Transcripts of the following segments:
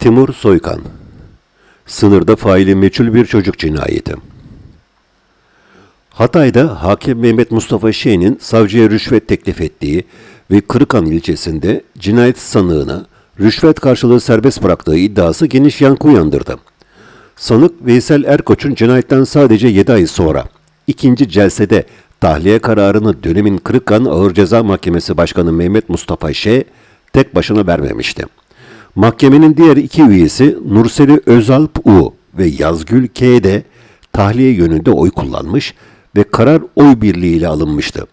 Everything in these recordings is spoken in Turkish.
Timur Soykan Sınırda faili meçhul bir çocuk cinayeti. Hatay'da hakim Mehmet Mustafa Şen'in savcıya rüşvet teklif ettiği ve Kırıkan ilçesinde cinayet sanığını rüşvet karşılığı serbest bıraktığı iddiası geniş yankı uyandırdı. Sanık Veysel Erkoç'un cinayetten sadece 7 ay sonra ikinci celsede tahliye kararını dönemin Kırıkkan Ağır Ceza Mahkemesi Başkanı Mehmet Mustafa Şe tek başına vermemişti. Mahkemenin diğer iki üyesi Nurseli Özalp U ve Yazgül K de tahliye yönünde oy kullanmış ve karar oy birliğiyle alınmıştı.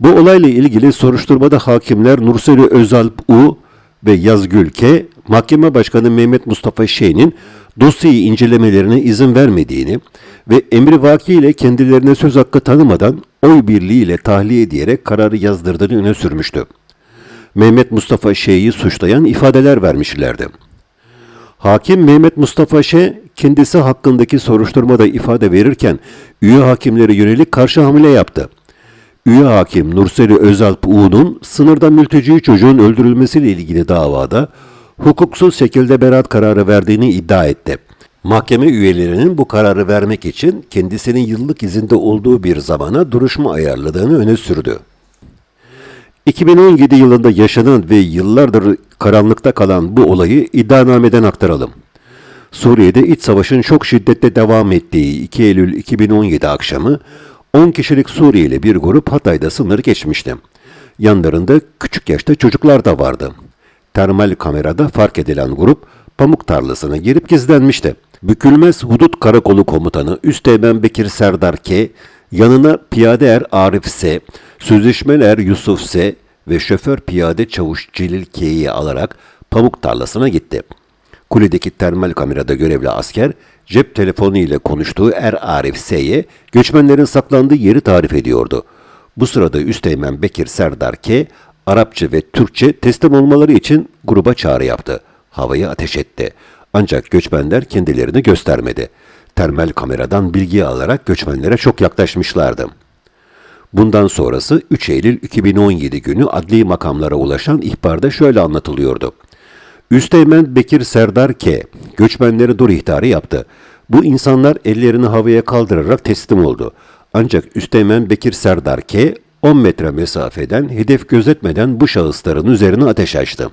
Bu olayla ilgili soruşturmada hakimler Nurseli Özalp U ve Yazgül K, Mahkeme Başkanı Mehmet Mustafa Şeyh'in dosyayı incelemelerine izin vermediğini ve emri vaki ile kendilerine söz hakkı tanımadan oy birliğiyle tahliye diyerek kararı yazdırdığını öne sürmüştü. Mehmet Mustafa Şeyh'i suçlayan ifadeler vermişlerdi. Hakim Mehmet Mustafa Şe kendisi hakkındaki soruşturmada ifade verirken üye hakimlere yönelik karşı hamle yaptı. Üye hakim Nurseli Özalp Uğur'un sınırda mülteci çocuğun öldürülmesiyle ilgili davada hukuksuz şekilde beraat kararı verdiğini iddia etti. Mahkeme üyelerinin bu kararı vermek için kendisinin yıllık izinde olduğu bir zamana duruşma ayarladığını öne sürdü. 2017 yılında yaşanan ve yıllardır karanlıkta kalan bu olayı iddianameden aktaralım. Suriye'de iç savaşın çok şiddetle devam ettiği 2 Eylül 2017 akşamı 10 kişilik Suriyeli bir grup Hatay'da sınır geçmişti. Yanlarında küçük yaşta çocuklar da vardı. Termal kamerada fark edilen grup pamuk tarlasına girip gizlenmişti. Bükülmez Hudut Karakolu Komutanı Üsteğmen Bekir Serdar K, yanına piyade er Arif S, sözleşmeli er Yusuf S ve şoför piyade çavuş Celil K'yi alarak pamuk tarlasına gitti. Kuledeki termal kamerada görevli asker cep telefonu ile konuştuğu Er Arif S'ye göçmenlerin saklandığı yeri tarif ediyordu. Bu sırada Üsteğmen Bekir Serdar K, Arapça ve Türkçe teslim olmaları için gruba çağrı yaptı. Havayı ateş etti. Ancak göçmenler kendilerini göstermedi. Termal kameradan bilgi alarak göçmenlere çok yaklaşmışlardı. Bundan sonrası 3 Eylül 2017 günü adli makamlara ulaşan ihbarda şöyle anlatılıyordu. Üsteğmen Bekir Serdar K. göçmenlere dur ihtarı yaptı. Bu insanlar ellerini havaya kaldırarak teslim oldu. Ancak Üsteğmen Bekir Serdar K. 10 metre mesafeden hedef gözetmeden bu şahısların üzerine ateş açtı.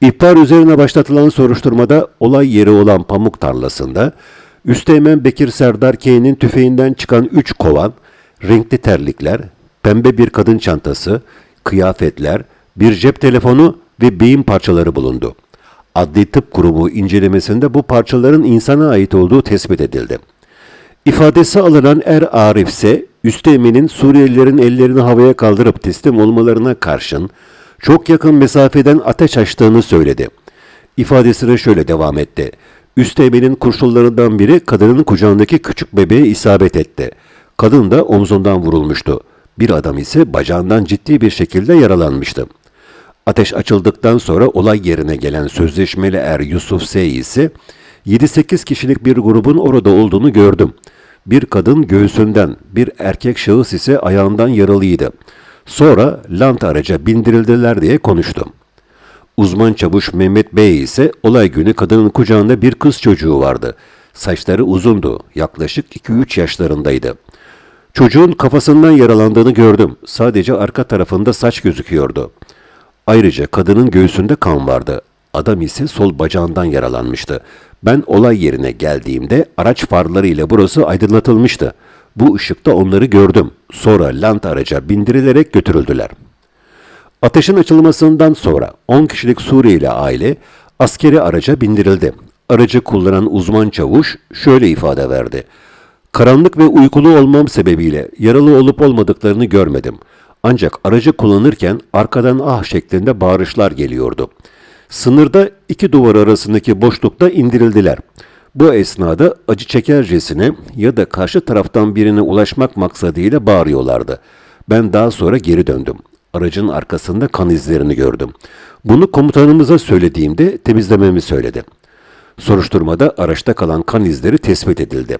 İhbar üzerine başlatılan soruşturmada olay yeri olan pamuk tarlasında Üsteğmen Bekir Serdar K'nin tüfeğinden çıkan 3 kovan, renkli terlikler, pembe bir kadın çantası, kıyafetler, bir cep telefonu ve beyin parçaları bulundu. Adli Tıp Kurumu incelemesinde bu parçaların insana ait olduğu tespit edildi. İfadesi alınan Er Arif ise Üsteğmen'in Suriyelilerin ellerini havaya kaldırıp teslim olmalarına karşın çok yakın mesafeden ateş açtığını söyledi. İfadesine şöyle devam etti. Üsteğmen'in kurşunlarından biri kadının kucağındaki küçük bebeğe isabet etti. Kadın da omzundan vurulmuştu. Bir adam ise bacağından ciddi bir şekilde yaralanmıştı. Ateş açıldıktan sonra olay yerine gelen sözleşmeli er Yusuf S. ise 7-8 kişilik bir grubun orada olduğunu gördüm. Bir kadın göğsünden, bir erkek şahıs ise ayağından yaralıydı. Sonra lant araca bindirildiler diye konuştu. Uzman çavuş Mehmet Bey ise olay günü kadının kucağında bir kız çocuğu vardı. Saçları uzundu, yaklaşık 2-3 yaşlarındaydı. Çocuğun kafasından yaralandığını gördüm. Sadece arka tarafında saç gözüküyordu. Ayrıca kadının göğsünde kan vardı. Adam ise sol bacağından yaralanmıştı. Ben olay yerine geldiğimde araç farları ile burası aydınlatılmıştı. Bu ışıkta onları gördüm. Sonra lant araca bindirilerek götürüldüler. Ateşin açılmasından sonra 10 kişilik Suriyeli aile askeri araca bindirildi. Aracı kullanan uzman çavuş şöyle ifade verdi. Karanlık ve uykulu olmam sebebiyle yaralı olup olmadıklarını görmedim. Ancak aracı kullanırken arkadan ah şeklinde bağırışlar geliyordu. Sınırda iki duvar arasındaki boşlukta indirildiler. Bu esnada acı çekercesine ya da karşı taraftan birine ulaşmak maksadıyla bağırıyorlardı. Ben daha sonra geri döndüm. Aracın arkasında kan izlerini gördüm. Bunu komutanımıza söylediğimde temizlememi söyledi. Soruşturmada araçta kalan kan izleri tespit edildi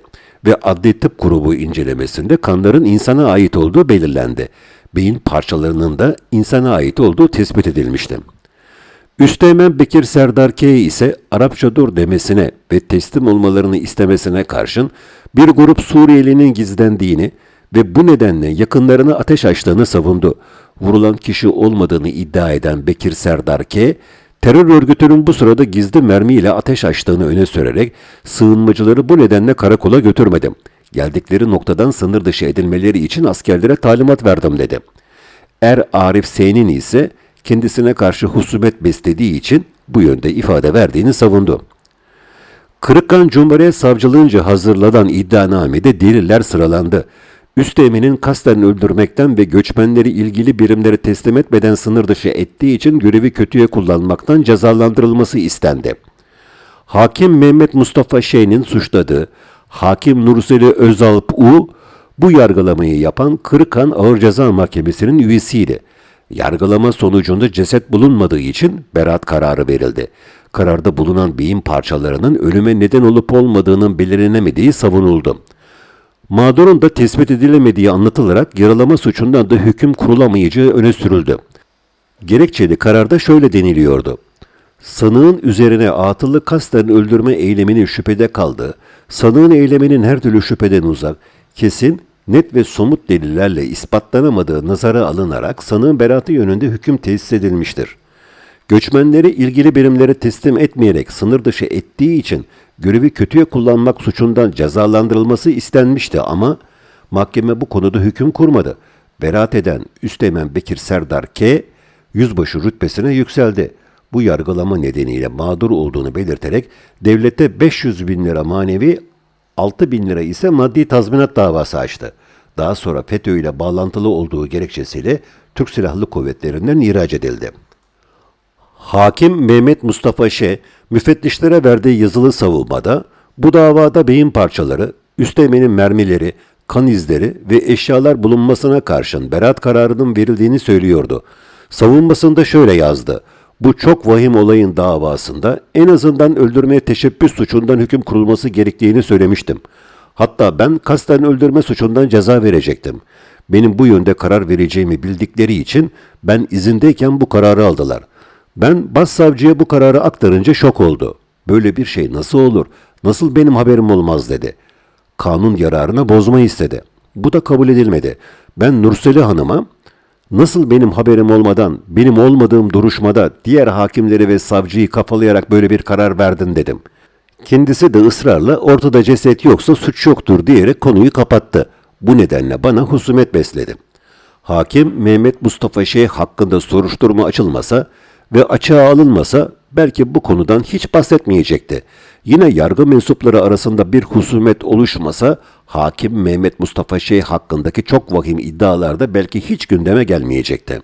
ve adli tıp grubu incelemesinde kanların insana ait olduğu belirlendi. Beyin parçalarının da insana ait olduğu tespit edilmişti. Üsteğmen Bekir Serdar K. ise Arapça dur demesine ve teslim olmalarını istemesine karşın bir grup Suriyelinin gizlendiğini ve bu nedenle yakınlarına ateş açtığını savundu. Vurulan kişi olmadığını iddia eden Bekir Serdar K. terör örgütünün bu sırada gizli mermiyle ateş açtığını öne sürerek sığınmacıları bu nedenle karakola götürmedim. Geldikleri noktadan sınır dışı edilmeleri için askerlere talimat verdim dedi. Er Arif S'nin ise kendisine karşı husumet beslediği için bu yönde ifade verdiğini savundu. Kırıkkan Cumhuriyet Savcılığınca hazırlanan iddianamede deliller sıralandı. Üsteğmenin kasten öldürmekten ve göçmenleri ilgili birimlere teslim etmeden sınır dışı ettiği için görevi kötüye kullanmaktan cezalandırılması istendi. Hakim Mehmet Mustafa Şeyh'in suçladığı Hakim Nurseli Özalp U, bu yargılamayı yapan Kırıkhan Ağır Ceza Mahkemesi'nin üyesiydi. Yargılama sonucunda ceset bulunmadığı için beraat kararı verildi. Kararda bulunan beyin parçalarının ölüme neden olup olmadığının belirlenemediği savunuldu. Mağdurun da tespit edilemediği anlatılarak yaralama suçundan da hüküm kurulamayacağı öne sürüldü. Gerekçeli kararda şöyle deniliyordu. Sanığın üzerine atılı kasten öldürme eyleminin şüphede kaldığı, sanığın eyleminin her türlü şüpheden uzak, kesin, net ve somut delillerle ispatlanamadığı nazara alınarak sanığın beraatı yönünde hüküm tesis edilmiştir. Göçmenleri ilgili birimlere teslim etmeyerek sınır dışı ettiği için görevi kötüye kullanmak suçundan cezalandırılması istenmişti ama mahkeme bu konuda hüküm kurmadı. Beraat eden Üsteğmen Bekir Serdar K. yüzbaşı rütbesine yükseldi. Bu yargılama nedeniyle mağdur olduğunu belirterek devlete 500 bin lira manevi 6 bin lira ise maddi tazminat davası açtı. Daha sonra FETÖ ile bağlantılı olduğu gerekçesiyle Türk Silahlı Kuvvetleri'nden ihraç edildi. Hakim Mehmet Mustafa Şe, müfettişlere verdiği yazılı savunmada bu davada beyin parçaları, üsteğmenin mermileri, kan izleri ve eşyalar bulunmasına karşın beraat kararının verildiğini söylüyordu. Savunmasında şöyle yazdı. Bu çok vahim olayın davasında en azından öldürmeye teşebbüs suçundan hüküm kurulması gerektiğini söylemiştim. Hatta ben kasten öldürme suçundan ceza verecektim. Benim bu yönde karar vereceğimi bildikleri için ben izindeyken bu kararı aldılar. Ben başsavcıya bu kararı aktarınca şok oldu. Böyle bir şey nasıl olur? Nasıl benim haberim olmaz dedi. Kanun yararına bozma istedi. Bu da kabul edilmedi. Ben Nurseli Hanım'a nasıl benim haberim olmadan, benim olmadığım duruşmada diğer hakimleri ve savcıyı kafalayarak böyle bir karar verdin dedim. Kendisi de ısrarla ortada ceset yoksa suç yoktur diyerek konuyu kapattı. Bu nedenle bana husumet besledi. Hakim Mehmet Mustafa Şeyh hakkında soruşturma açılmasa ve açığa alınmasa belki bu konudan hiç bahsetmeyecekti. Yine yargı mensupları arasında bir husumet oluşmasa hakim Mehmet Mustafa Şeyh hakkındaki çok vahim iddialarda belki hiç gündeme gelmeyecekti.